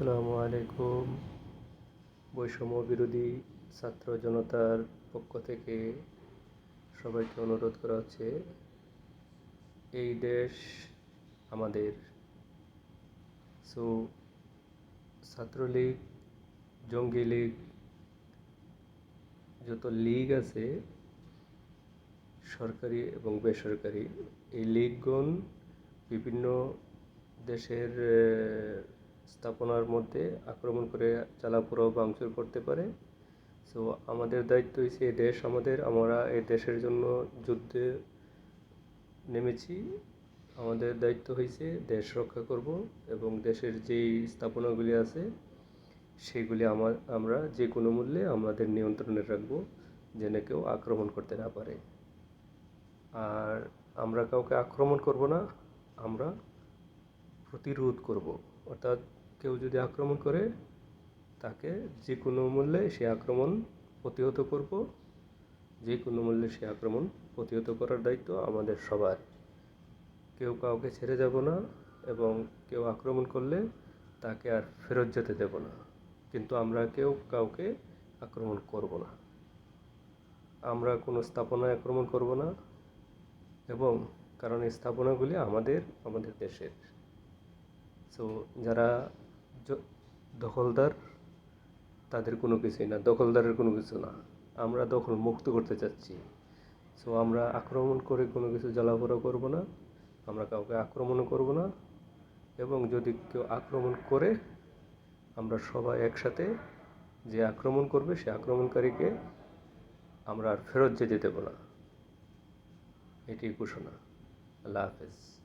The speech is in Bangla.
আসসালামু আলাইকুম। বৈষম্য বিরোধী ছাত্র জনতার পক্ষ থেকে সবাইকে অনুরোধ করা হচ্ছে, এই দেশ আমাদের সো ছাত্রলীগ জঙ্গি লীগ যত লীগ আছে, সরকারি এবং বেসরকারি, এই লীগগণ বিভিন্ন দেশের স্থাপনার মধ্যে আক্রমণ করে চালাপুরো ভাঙচুর করতে পারে। সো আমাদের দায়িত্ব হচ্ছে এই দেশ, আমাদের, আমরা এই দেশের জন্য যুদ্ধে নেমেছি। আমাদের দায়িত্ব হয়েছে দেশ রক্ষা করব এবং দেশের যেই স্থাপনাগুলি আছে, সেগুলি আমার আমরা যে কোনো মূল্যে আমাদের নিয়ন্ত্রণে রাখব যেন কেউ আক্রমণ করতে না পারে। আর আমরা কাউকে আক্রমণ করব না, আমরা প্রতিরোধ করব। অর্থাৎ কেউ যদি আক্রমণ করে, তাকে যে কোনো মূল্যে সে আক্রমণ প্রতিহত করব। যে কোনো মূল্যে সে আক্রমণ প্রতিহত করার দায়িত্ব আমাদের সবার। কেউ কাউকে ছেড়ে যাব না এবং কেউ আক্রমণ করলে তাকে আর ফেরত যেতে দেব না। কিন্তু আমরা কেউ কাউকে আক্রমণ করব না। আমরা কোনো স্থাপনায় আক্রমণ করব না এবং কারণ এই স্থাপনাগুলি আমাদের আমাদের দেশের। সো যারা দখলদার, তাদের কোনো কিছুই না, দখলদারের কোনো কিছু না। আমরা দখল মুক্ত করতে চাচ্ছি। সো আমরা আক্রমণ করে কোনো কিছু জ্বালাপোড়া করব না, আমরা কাউকে আক্রমণও করব না, এবং যদি কেউ আক্রমণ করে, আমরা সবাই একসাথে যে আক্রমণ করবে, সে আক্রমণকারীকে আমরা আর ফেরত যেতে দেব না। এটি ঘোষণা। আল্লাহ হাফেজ।